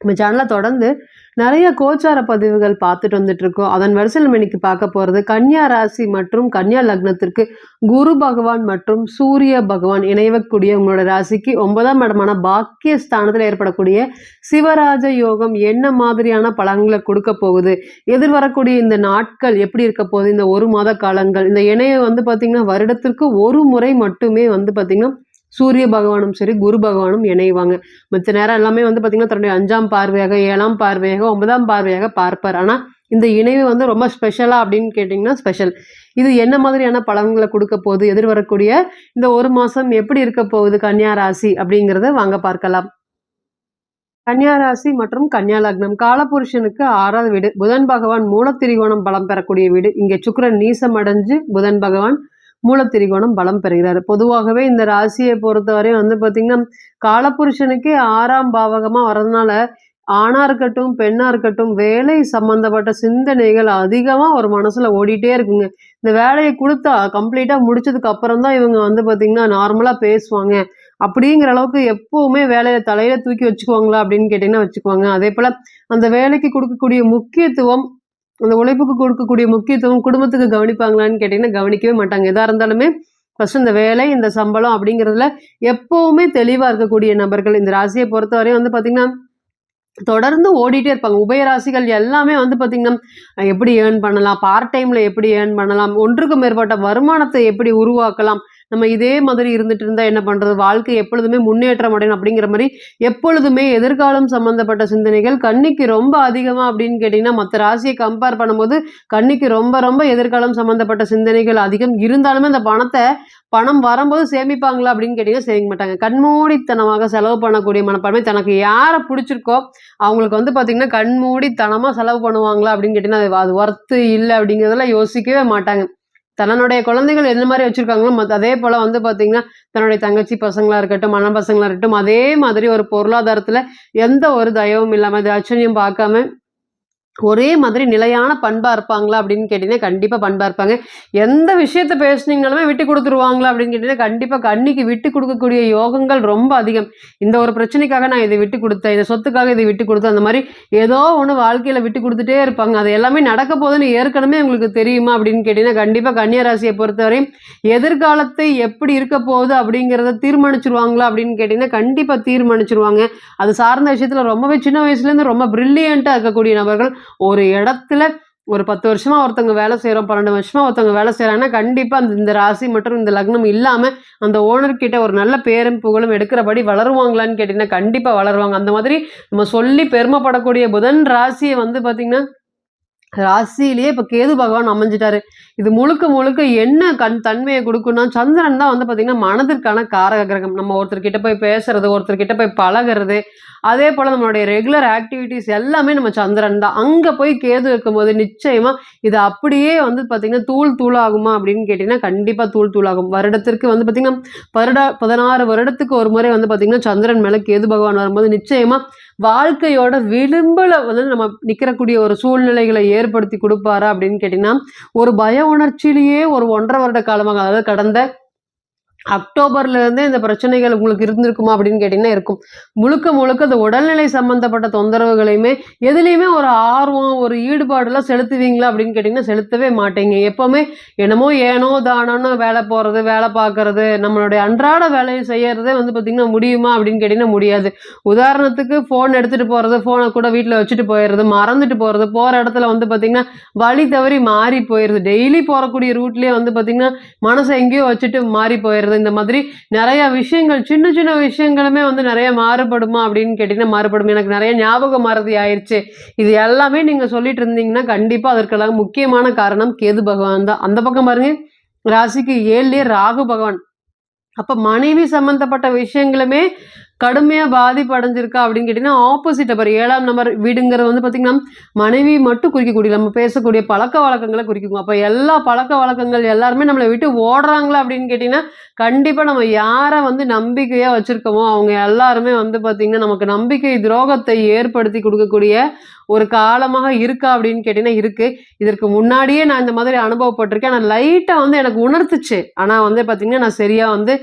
நம்ம சேனலை தொடர்ந்து நிறைய கோச்சார பதிவுகள் பார்த்துட்டு வந்துட்டு இருக்கோம் அதன் வரிசையில் நம்ம இன்னைக்கு பார்க்க போகிறது கன்னியா ராசி மற்றும் கன்னியா லக்னத்திற்கு குரு பகவான் மற்றும் சூரிய பகவான் இணைவக்கூடிய உங்களோட ராசிக்கு ஒன்பதாம் இடமான பாக்கிய ஸ்தானத்தில் ஏற்படக்கூடிய சிவராஜ யோகம் என்ன மாதிரியான பலன்களை கொடுக்க போகுது? எதிர்வரக்கூடிய இந்த நாட்கள் எப்படி இருக்க போகுது? இந்த ஒரு மாத காலங்கள் இந்த இணைய வந்து பார்த்திங்கன்னா வருடத்திற்கு ஒரு முறை மட்டுமே வந்து பார்த்திங்கன்னா சூரிய பகவானும் சரி குரு பகவானும் இணைவாங்க. மத்த நேரம் எல்லாமே வந்து பார்த்திங்கன்னா தன்னுடைய அஞ்சாம் பார்வையாக ஏழாம் பார்வையாக ஒன்பதாம் பார்வையாக பார்ப்பார். ஆனால் இந்த இணைவு வந்து ரொம்ப ஸ்பெஷலாக அப்படின்னு கேட்டிங்கன்னா ஸ்பெஷல் இது என்ன மாதிரியான பலன்களை கொடுக்க போகுது? எதிர்வரக்கூடிய இந்த ஒரு மாதம் எப்படி இருக்க போகுது? கன்னியா ராசி அப்படிங்கிறத வாங்க பார்க்கலாம். கன்னியா ராசி மற்றும் கன்னியா லக்னம். காலபுருஷனுக்கு ஆறாவது வீடு. புதன் பகவான் மூலத்திரிகோணம் பலம் பெறக்கூடிய வீடு. இங்கே சுக்கிரன் நீசம் அடைஞ்சு புதன் பகவான் மூலத்திரிகோணம் பலம் பெறுகிறார். பொதுவாகவே இந்த ராசியை பொறுத்தவரை வந்து பார்த்திங்கன்னா காலபுருஷனுக்கே ஆறாம் பாவகமாக வர்றதுனால ஆணாக இருக்கட்டும் பெண்ணாக இருக்கட்டும் வேலை சம்பந்தப்பட்ட சிந்தனைகள் அதிகமாக ஒரு மனசில் ஓடிட்டே இருக்குங்க. இந்த வேலையை கொடுத்தா கம்ப்ளீட்டாக முடிச்சதுக்கு அப்புறம் தான் இவங்க வந்து பார்த்திங்கன்னா நார்மலாக பேசுவாங்க. அப்படிங்கிற அளவுக்கு எப்பவுமே வேலையை தலையில தூக்கி வச்சுக்குவாங்களா அப்படின்னு கேட்டீங்கன்னா வச்சுக்குவாங்க. அதே போல் அந்த வேலைக்கு கொடுக்கக்கூடிய முக்கியத்துவம் அந்த உழைப்புக்கு கொடுக்கக்கூடிய முக்கியத்துவம் குடும்பத்துக்கு கவனிப்பாங்களான்னு கேட்டீங்கன்னா கவனிக்கவே மாட்டாங்க. எதா இருந்தாலுமே ஃபர்ஸ்ட் இந்த வேலை இந்த சம்பளம் அப்படிங்கிறதுல எப்பவுமே தெளிவாக இருக்கக்கூடிய நபர்கள். இந்த ராசியை பொறுத்தவரையும் வந்து பாத்தீங்கன்னா தொடர்ந்து ஓடிட்டே இருப்பாங்க. உபயராசிகள் எல்லாமே வந்து பார்த்திங்கன்னா எப்படி ஏர்ன் பண்ணலாம்? பார்ட் டைமில் எப்படி ஏர்ன் பண்ணலாம்? ஒன்றுக்கு மேற்பட்ட வருமானத்தை எப்படி உருவாக்கலாம்? நம்ம இதே மாதிரி இருந்துட்டு இருந்தால் என்ன பண்ணுறது வாழ்க்கை எப்பொழுதுமே முன்னேற்றம் அடையணும் அப்படிங்கிற மாதிரி எப்பொழுதுமே எதிர்காலம் சம்மந்தப்பட்ட சிந்தனைகள் கண்ணிக்கு ரொம்ப அதிகமாக அப்படின்னு கேட்டிங்கன்னா மற்ற ராசியை கம்பேர் பண்ணும்போது கண்ணிக்கு ரொம்ப ரொம்ப எதிர்காலம் சம்மந்தப்பட்ட சிந்தனைகள் அதிகம். இருந்தாலுமே அந்த பணத்தை பணம் வரும்போது சேமிப்பாங்களா அப்படின்னு கேட்டிங்கன்னா சேமிக்க மாட்டாங்க. கண்மூடித்தனமாக செலவு பண்ணக்கூடிய மனப்பான்மை தனக்கு யாரை பிடிச்சிருக்கோ அவங்களுக்கு வந்து பார்த்திங்கன்னா கண்மூடித்தனமாக செலவு பண்ணுவாங்களா அப்படின்னு கேட்டிங்கன்னா அது அது ஒர்த்து இல்லை அப்படிங்கிறதெல்லாம் யோசிக்கவே மாட்டாங்க. தன்னுடைய குழந்தைகள் எந்த மாதிரி வச்சுருக்காங்களோ அதே போல் வந்து பார்த்திங்கன்னா தன்னுடைய தங்கச்சி பசங்களாக இருக்கட்டும் மன பசங்களாக இருக்கட்டும் அதே மாதிரி ஒரு பொருளாதாரத்தில் எந்த ஒரு தயவும் இல்லாமல் இது அச்சனியம் பார்க்காம ஒரே மாதிரி நிலையான பண்பாக இருப்பாங்களா அப்படின்னு கேட்டிங்கன்னா கண்டிப்பாக பண்பாக இருப்பாங்க. எந்த விஷயத்த பேசுனீங்களுமே விட்டு கொடுத்துருவாங்களா அப்படின்னு கேட்டிங்கன்னா கண்டிப்பாக கண்ணிக்கு விட்டு கொடுக்கக்கூடிய யோகங்கள் ரொம்ப அதிகம். இந்த ஒரு பிரச்சனைக்காக நான் இதை விட்டு கொடுத்தேன் இந்த சொத்துக்காக இதை விட்டு கொடுத்தேன் அந்த மாதிரி ஏதோ ஒன்று வாழ்க்கையில் விட்டு கொடுத்துட்டே இருப்பாங்க. அது எல்லாமே நடக்க போதுன்னு ஏற்கனவே உங்களுக்கு தெரியுமா அப்படின்னு கேட்டிங்கன்னா கண்டிப்பாக கன்னியராசியை பொறுத்தவரையும் எதிர்காலத்தை எப்படி இருக்க போகுது அப்படிங்கிறத தீர்மானிச்சிருவாங்களா அப்படின்னு கேட்டிங்கன்னா கண்டிப்பாக தீர்மானிச்சிருவாங்க. அது சார்ந்த விஷயத்தில் ரொம்பவே சின்ன வயசுலேருந்து ரொம்ப ப்ரில்லியண்ட்டாக இருக்கக்கூடிய நபர்கள். ஒரு இடத்துல ஒரு பத்து வருஷமா ஒருத்தவங்க வேலை செய்கிறோம் பன்னெண்டு வருஷமா ஒருத்தவங்க வேலை செய்கிறாங்கன்னா கண்டிப்பாக அந்த இந்த ராசி மற்றும் இந்த லக்னம் இல்லாமல் அந்த ஓனர்கிட்ட ஒரு நல்ல பேரும் புகழும் எடுக்கிறபடி வளருவாங்களான்னு கேட்டிங்கன்னா கண்டிப்பாக வளருவாங்க. அந்த மாதிரி நம்ம சொல்லி பெருமைப்படக்கூடிய புதன் ராசியை வந்து பார்த்திங்கன்னா ராசியிலேயே இப்போ கேது பகவான் அமைஞ்சிட்டாரு. இது முழுக்க முழுக்க என்ன கண் தன்மையை கொடுக்குன்னா சந்திரன் தான் வந்து பார்த்திங்கன்னா மனதிற்கான காரக கிரகம். நம்ம ஒருத்தர்கிட்ட போய் பேசுறது ஒருத்தர்கிட்ட போய் பழகிறது அதே போல் நம்மளுடைய ரெகுலர் ஆக்டிவிட்டீஸ் எல்லாமே நம்ம சந்திரன் தான். அங்கே போய் கேது இருக்கும்போது நிச்சயமாக இது அப்படியே வந்து பார்த்திங்கன்னா தூள் தூளாகுமா அப்படின்னு கேட்டிங்கன்னா கண்டிப்பாக தூள் தூளாகும். வருடத்திற்கு வந்து பார்த்திங்கன்னா வருட பதினாறு வருடத்துக்கு ஒரு முறை வந்து பார்த்திங்கன்னா சந்திரன் மேலே கேது பகவான் வரும்போது நிச்சயமாக வாழ்க்கையோட விளிம்பில் வந்து நம்ம நிற்கிறக்கூடிய ஒரு சூழ்நிலைகளை ஏற்படுத்தி கொடுப்பாரா அப்படின்னு கேட்டிங்கன்னா ஒரு பய உணர்ச்சியிலேயே ஒரு ஒன்றரை வருட காலமாக அதாவது கடந்த அக்டோபர்லேருந்தே இந்த பிரச்சனைகள் உங்களுக்கு இருந்திருக்குமா அப்படின்னு கேட்டிங்கன்னா இருக்கும். முழுக்க முழுக்க இந்த உடல்நிலை சம்மந்தப்பட்ட தொந்தரவுகளையுமே எதுலேயுமே ஒரு ஆர்வம் ஒரு ஈடுபாடுலாம் செலுத்துவீங்களா அப்படின்னு கேட்டிங்கன்னா செலுத்தவே மாட்டீங்க. எப்போவுமே என்னமோ ஏனோ தானோன்னு வேலை போகிறது வேலை பார்க்குறது நம்மளுடைய அன்றாட வேலையை செய்யறதே வந்து பார்த்திங்கன்னா முடியுமா அப்படின்னு கேட்டிங்கன்னா முடியாது. உதாரணத்துக்கு ஃபோன் எடுத்துகிட்டு போகிறது ஃபோனை கூட வீட்டில் வச்சுட்டு போயிடுறது மறந்துட்டு போகிறது போகிற இடத்துல வந்து பார்த்திங்கன்னா வழி தவறி மாறி போயிடுது. டெய்லி போகக்கூடிய ரூட்லேயே வந்து பார்த்திங்கன்னா மனசை எங்கேயோ வச்சுட்டு மாறி போயிடுது. அப்படிங்கிறது. இந்த மாதிரி நிறைய விஷயங்கள் சின்ன சின்ன விஷயங்களுமே வந்து நிறைய மாறுபடுமா அப்படின்னு கேட்டிங்கன்னா மாறுபடும். எனக்கு நிறைய ஞாபகம் மறதி ஆயிடுச்சு இது எல்லாமே நீங்கள் சொல்லிட்டு இருந்தீங்கன்னா கண்டிப்பாக அதற்கெல்லாம் முக்கியமான காரணம் கேது பகவான் தான். அந்த பக்கம் பாருங்க. ராசிக்கு ஏழுலேயே ராகு பகவான். அப்போ மனைவி சம்மந்தப்பட்ட விஷயங்களுமே கடுமையா பாதிப்படைஞ்சிருக்கா அப்படின்னு கேட்டீங்கன்னா ஆப்போசிட் நம்பர் ஏழாம் நம்பர் வீடுங்கிறது வந்து பாத்தீங்கன்னா மனைவி மட்டும் குறிக்கக்கூடிய நம்ம பேசக்கூடிய பழக்க வழக்கங்களை குறிக்கும் அப்ப எல்லா பழக்க வழக்கங்கள் எல்லாருமே நம்மளை விட்டு ஓடுறாங்களா அப்படின்னு கேட்டீங்கன்னா கண்டிப்பா நம்ம யாரை வந்து நம்பிக்கையா வச்சிருக்கோமோ அவங்க எல்லாருமே வந்து பாத்தீங்கன்னா நமக்கு நம்பிக்கை துரோகத்தை ஏற்படுத்தி கொடுக்கக்கூடிய ஒரு காலமாக இருக்கா அப்படின்னு கேட்டீங்கன்னா இருக்கு. இதற்கு முன்னாடியே நான் இந்த மாதிரி அனுபவப்பட்டிருக்கேன். ஆனால் லைட்டாக வந்து எனக்கு உணர்த்துச்சு. ஆனால் வந்து பார்த்தீங்கன்னா நான் சரியாக வந்து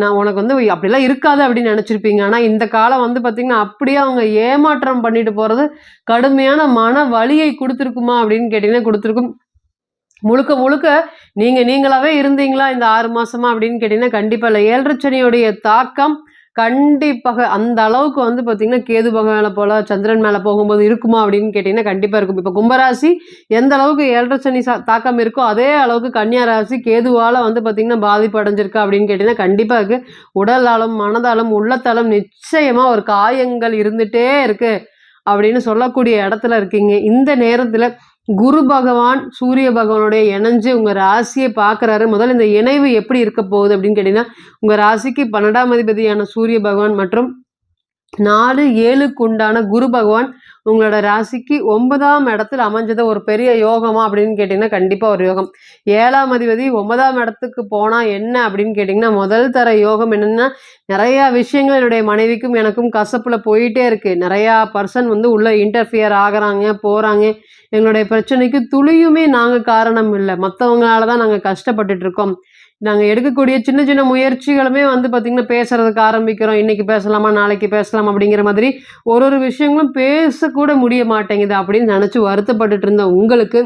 நான் உனக்கு வந்து அப்படிலாம் இருக்காது அப்படின்னு நினச்சிருப்பீங்க. ஆனால் இந்த காலம் வந்து பார்த்தீங்கன்னா அப்படியே அவங்க ஏமாற்றம் பண்ணிட்டு போகிறது கடுமையான மன வலியை கொடுத்துருக்குமா அப்படின்னு கேட்டிங்கன்னா கொடுத்துருக்கும். முழுக்க முழுக்க நீங்கள் நீங்களாவே இருந்தீங்களா இந்த ஆறு மாதமா அப்படின்னு கேட்டிங்கன்னா கண்டிப்பாக இல்லை. ஏழரை சனியுடைய தாக்கம் கண்டிப்பாக அந்த அளவுக்கு வந்து பார்த்தீங்கன்னா கேது பகவான மேலே போல சந்திரன் மேலே போகும்போது இருக்குமா அப்படின்னு கேட்டிங்கன்னா கண்டிப்பாக இருக்கும். இப்போ கும்பராசி எந்த அளவுக்கு ஏழரை சனி சா- தாக்கம் இருக்கோ அதே அளவுக்கு கன்னியா ராசி கேதுவால் வந்து பார்த்திங்கன்னா பாதிப்பு அடைஞ்சிருக்கு அப்படின்னு கேட்டிங்கன்னா கண்டிப்பாக இருக்குது உடலாலும் மனதாலும் உள்ளத்தாலும் நிச்சயமாக ஒரு காயங்கள் இருந்துகிட்டே இருக்குது அப்படின்னு சொல்லக்கூடிய இடத்துல இருக்கீங்க. இந்த நேரத்தில் குரு பகவான் சூரிய பகவானுடைய இணைஞ்சு உங்கள் ராசியை பார்க்குறாரு. முதல்ல இந்த இணைவு எப்படி இருக்க போகுது அப்படின்னு கேட்டிங்கன்னா உங்கள் ராசிக்கு பன்னெண்டாம் அதிபதியான சூரிய பகவான் மற்றும் நாலு ஏழுக்கு உண்டான குரு பகவான் உங்களோட ராசிக்கு ஒன்பதாம் இடத்துல அமைஞ்சது ஒரு பெரிய யோகமா அப்படின்னு கேட்டிங்கன்னா கண்டிப்பாக ஒரு யோகம். ஏழாம் அதிபதி ஒன்பதாம் இடத்துக்கு போனால் என்ன அப்படின்னு கேட்டிங்கன்னா முதல் தர யோகம் என்னென்னா நிறையா விஷயங்கள் என்னுடைய மனைவிக்கும் எனக்கும் கசப்பில் போயிட்டே இருக்குது நிறையா பர்சன் வந்து உள்ளே இன்டர்ஃபியர் ஆகிறாங்க போகிறாங்க எங்களுடைய பிரச்சனைக்கு துளியுமே நாங்கள் காரணம் இல்லை. மற்றவங்களால தான் நாங்கள் கஷ்டப்பட்டுட்ருக்கோம் நாங்கள் எடுக்கக்கூடிய சின்ன சின்ன முயற்சிகளுமே வந்து பார்த்திங்கன்னா பேசுறதுக்கு ஆரம்பிக்கிறோம். இன்னைக்கு பேசலாமா நாளைக்கு பேசலாம் அப்படிங்கிற மாதிரி ஒரு ஒரு விஷயங்களும் பேசக்கூட முடிய மாட்டேங்குது அப்படின்னு நினச்சி வருத்தப்பட்டுட்டு இருந்த உங்களுக்கு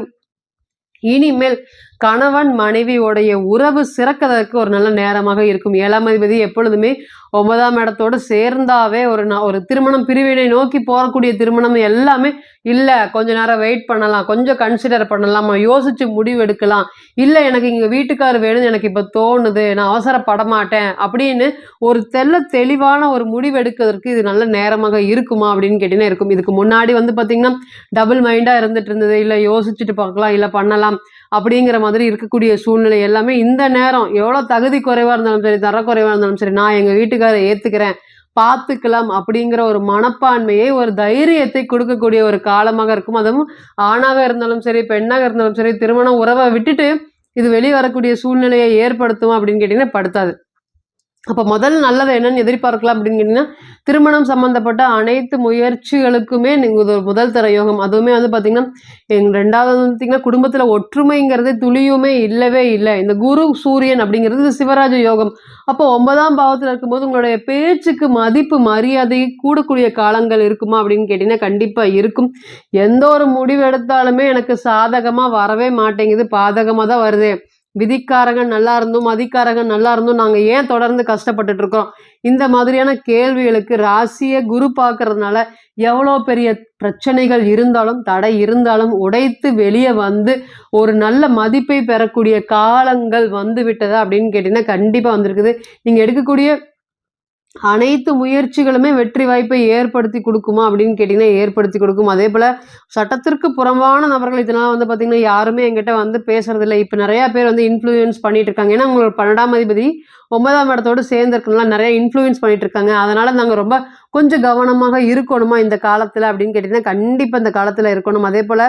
இனிமேல் கணவன் மனைவியோடைய உறவு சிறக்கிறதுக்கு ஒரு நல்ல நேரமாக இருக்கும். ஏழாம் அதிபதி எப்பொழுதுமே ஒன்பதாம் இடத்தோடு சேர்ந்தாவே ஒரு ஒரு திருமணம் பிரிவினை நோக்கி போகக்கூடிய திருமணம் எல்லாமே இல்லை கொஞ்ச நேரம் வெயிட் பண்ணலாம் கொஞ்சம் கன்சிடர் பண்ணலாம் யோசிச்சு முடிவு எடுக்கலாம். இல்லை எனக்கு இங்கே வீட்டுக்கார் வேணும்னு எனக்கு இப்போ தோணுது நான் அவசரப்பட மாட்டேன் அப்படின்னு ஒரு தெள்ள தெளிவான ஒரு முடிவு எடுக்கிறதுக்கு இது நல்ல நேரமாக இருக்குமா அப்படின்னு கேட்டீங்கன்னா இருக்கும். இதுக்கு முன்னாடி வந்து பார்த்தீங்கன்னா டபுள் மைண்டாக இருந்துட்டு இருந்தது. இல்லை யோசிச்சுட்டு பார்க்கலாம் இல்லை பண்ணலாம் அப்படிங்கிற மாதிரி இருக்கக்கூடிய சூழ்நிலை எல்லாமே இந்த நேரம். எவ்வளோ தகுதி குறைவாக இருந்தாலும் சரி தர குறைவாக இருந்தாலும் சரி நான் எங்கள் வீட்டுக்காரை ஏற்றுக்கிறேன் பார்த்துக்கலாம் அப்படிங்கிற ஒரு மனப்பான்மையை ஒரு தைரியத்தை கொடுக்கக்கூடிய ஒரு காலமாக இருக்கும். அதுவும் ஆணாக இருந்தாலும் சரி பெண்ணாக இருந்தாலும் சரி திருமண உறவை விட்டுட்டு இது வெளியே வரக்கூடிய சூழ்நிலையை ஏற்படுத்தும் அப்படின்னு கேட்டிங்கன்னா படுத்தாது. அப்போ முதல் நல்லது என்னன்னு எதிர்பார்க்கலாம் அப்படின்னு கேட்டிங்கன்னா திருமணம் சம்மந்தப்பட்ட அனைத்து முயற்சிகளுக்குமே நீங்கள் ஒரு முதல் தர யோகம். அதுவுமே வந்து பார்த்திங்கன்னா எங்கள் ரெண்டாவது வந்து பார்த்திங்கன்னா குடும்பத்தில் ஒற்றுமைங்கிறது துளியுமே இல்லவே இல்லை. இந்த குரு சூரியன் அப்படிங்கிறது சிவராஜ யோகம். அப்போ ஒன்பதாம் பாவத்தில் இருக்கும்போது உங்களுடைய பேச்சுக்கு மதிப்பு மரியாதை கூடக்கூடிய காலங்கள் இருக்குமா அப்படின்னு கேட்டிங்கன்னா கண்டிப்பாக இருக்கும். எந்த ஒரு முடிவு எடுத்தாலுமே எனக்கு சாதகமாக வரவே மாட்டேங்குது பாதகமாக தான் வருது. விதிக்காரங்க நல்லா இருந்தும் மதிக்காரங்க நல்லா இருந்தும் நாங்கள் ஏன் தொடர்ந்து கஷ்டப்பட்டுட்டு இருக்கோம்? இந்த மாதிரியான கேள்விகளுக்கு ராசியை குரு பார்க்கறதுனால எவ்வளோ பெரிய பிரச்சனைகள் இருந்தாலும் தடை இருந்தாலும் உடைத்து வெளியே வந்து ஒரு நல்ல மதிப்பை பெறக்கூடிய காலங்கள் வந்து விட்டதா அப்படின்னு கேட்டிங்கன்னா கண்டிப்பாக வந்திருக்குது. நீங்கள் எடுக்கக்கூடிய அனைத்து முயற்சிகளுமே வெற்றி வாய்ப்பை ஏற்படுத்தி கொடுக்குமா அப்படின்னு கேட்டிங்கன்னா ஏற்படுத்தி கொடுக்கும். அதே போல் சட்டத்திற்கு புறம்பான நபர்கள் இதனால் வந்து பார்த்திங்கன்னா யாருமே எங்கிட்ட வந்து பேசுறதில்லை. இப்போ நிறையா பேர் வந்து இன்ஃப்ளூயன்ஸ் பண்ணிட்டு இருக்காங்க. ஏன்னா உங்களோட பன்னெண்டாம் அதிபதி ஒன்பதாம் இடத்தோடு சேர்ந்துருக்கணும்லாம் நிறைய இன்ஃப்ளூயன்ஸ் பண்ணிட்டு இருக்காங்க அதனால் நாங்கள் ரொம்ப கொஞ்சம் கவனமாக இருக்கணுமா இந்த காலத்தில் அப்படின்னு கேட்டிங்கன்னா கண்டிப்பாக இந்த காலத்தில் இருக்கணும். அதே போல்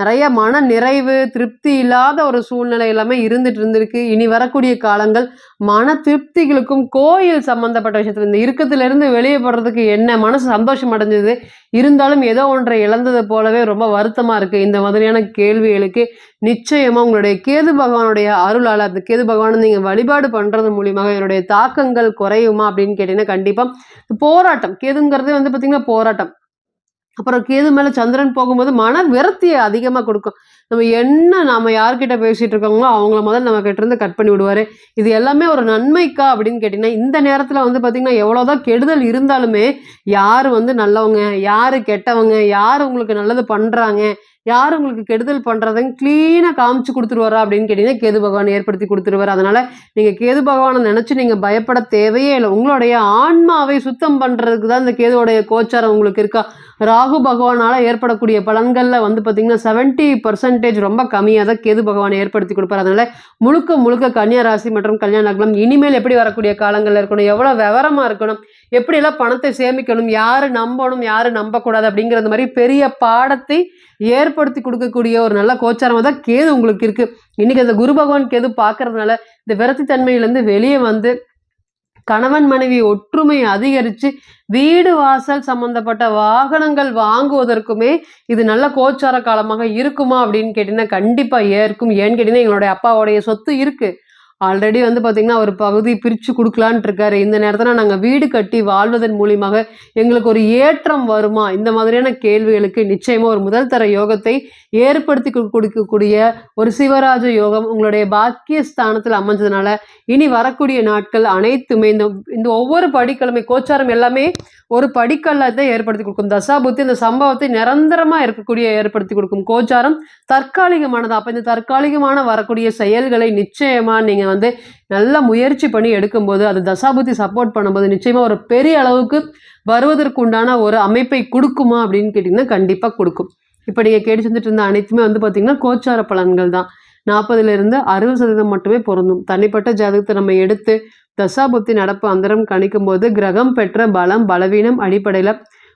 நிறைய மன நிறைவு திருப்தி இல்லாத ஒரு சூழ்நிலை எல்லாமே இருந்துட்டு இருந்திருக்கு. இனி வரக்கூடிய காலங்கள் மன திருப்திகளுக்கும் கோயில் சம்பந்தப்பட்ட விஷயத்தில் இந்த இறுக்கத்திலிருந்து வெளியே போடுறதுக்கு என்ன மனசு சந்தோஷம் அடைஞ்சது? இருந்தாலும் ஏதோ ஒன்றை இழந்தது போலவே ரொம்ப வருத்தமாக இருக்குது இந்த மாதிரியான கேள்விகளுக்கு நிச்சயமாக உங்களுடைய கேது பகவானுடைய அருளால் அந்த கேது பகவானை நீங்கள் வழிபாடு பண்ணுறது மூலிமா மூலியமாக தாக்கங்கள் குறையுமா அப்படின்னு கேட்டிங்கன்னா கண்டிப்பாக போராட்டம் கேதுங்கிறதே வந்து பார்த்திங்கன்னா போராட்டம். அப்புறம் கேது மேலே சந்திரன் போகும்போது மன விரக்தியை அதிகமாக கொடுக்கும். நம்ம என்ன நாம யார்கிட்ட பேசிட்டு இருக்கோங்களோ அவங்கள முதல்ல நம்ம கிட்ட இருந்து கட் பண்ணி விடுவாரு. இது எல்லாமே ஒரு நன்மைக்கா அப்படின்னு கேட்டிங்கன்னா இந்த நேரத்தில் வந்து பார்த்திங்கன்னா எவ்வளோதான் கெடுதல் இருந்தாலுமே யார் வந்து நல்லவங்க யார் கெட்டவங்க யார் உங்களுக்கு நல்லது பண்ணுறாங்க யார் உங்களுக்கு கெடுதல் பண்ணுறதையும் க்ளீனாக காமிச்சு கொடுத்துருவாரா அப்படின்னு கேட்டிங்கன்னா கேது பகவான் ஏற்படுத்தி கொடுத்துருவார். அதனால் நீங்கள் கேது பகவானை நினச்சி நீங்கள் பயப்பட தேவையே இல்லை. உங்களுடைய ஆன்மாவை சுத்தம் பண்ணுறதுக்கு தான் இந்த கேதுவோடைய கோச்சாரம் உங்களுக்கு இருக்கா. ராகு பகவானால் ஏற்படக்கூடிய பலன்களில் வந்து பார்த்திங்கன்னா செவன்ட்டி பர்சன்டேஜ் ரொம்ப கம்மியாக தான் கேது பகவான் ஏற்படுத்தி கொடுப்பார். அதனால் முழுக்க முழுக்க கன்னியா ராசி மற்றும் கல்யாண லக்னம் இனிமேல் எப்படி வரக்கூடிய காலங்களில் இருக்கணும் எவ்வளோ விவரமாக இருக்கணும் எப்படியெல்லாம் பணத்தை சேமிக்கணும் யார் நம்பணும் யார் நம்பக்கூடாது அப்படிங்கிறது மாதிரி பெரிய பாடத்தை ஏற்படுத்தி கொடுக்கக்கூடிய ஒரு நல்ல கோச்சாரமாக தான் கேது உங்களுக்கு இருக்குது இன்றைக்கி அந்த குரு பகவான் கேது பார்க்கறதுனால இந்த விரத்தி தன்மையிலேருந்து வெளியே வந்து கணவன் மனைவி ஒற்றுமை அதிகரித்து வீடு வாசல் சம்பந்தப்பட்ட வாகனங்கள் வாங்குவதற்குமே இது நல்ல கோச்சார காலமாக இருக்குமா அப்படின்னு கேட்டிங்கன்னா கண்டிப்பாக ஏற்கும். ஏன்னு கேட்டிங்கன்னா எங்களுடைய அப்பாவுடைய சொத்து இருக்குது ஆல்ரெடி வந்து பார்த்திங்கன்னா ஒரு பகுதி பிரித்து கொடுக்கலான்ட்டு இருக்காரு. இந்த நேரத்தில் நாங்கள் வீடு கட்டி வாழ்வதன் மூலியமாக எங்களுக்கு ஒரு ஏற்றம் வருமா? இந்த மாதிரியான கேள்விகளுக்கு நிச்சயமாக ஒரு முதல் தர யோகத்தை ஏற்படுத்தி கொடுக்கக்கூடிய ஒரு சிவராஜ யோகம் உங்களுடைய பாக்கிய ஸ்தானத்தில் அமைஞ்சதுனால இனி வரக்கூடிய நாட்கள் அனைத்துமே இந்த இந்த ஒவ்வொரு படிக்கலுமே கோச்சாரம் எல்லாமே ஒரு படிக்கல்ல தான் ஏற்படுத்தி கொடுக்கும். தசாபுத்தி இந்த சம்பவத்தை நிரந்தரமாக இருக்கக்கூடிய ஏற்படுத்தி கொடுக்கும். கோச்சாரம் தற்காலிகமானது. அப்போ இந்த தற்காலிகமான வரக்கூடிய செயல்களை நிச்சயமாக நீங்கள் வந்து நல்லா முயற்சி பண்ணி எடுக்கும்போது அது தசாபுத்தி சப்போர்ட் பண்ணும்போது நிச்சயமாக ஒரு பெரிய அளவுக்கு வருவதற்குண்டான ஒரு அமைப்பை கொடுக்குமா அப்படின்னு கேட்டிங்கன்னா கண்டிப்பாக கொடுக்கும். இப்போ நீங்கள் கேட்டு செஞ்சுட்டு இருந்த அனைத்துமே வந்து பார்த்திங்கன்னா கோச்சார பலன்கள் தான். நாற்பதுலேருந்து அறுபது சதவீதம் மட்டுமே பொருந்தும். தனிப்பட்ட ஜாதகத்தை நம்ம எடுத்து தசாபுத்தி நடப்பு அந்தரம் கணிக்கும் போது கிரகம் பெற்ற பலம் பலவீனம் அடிப்படையில்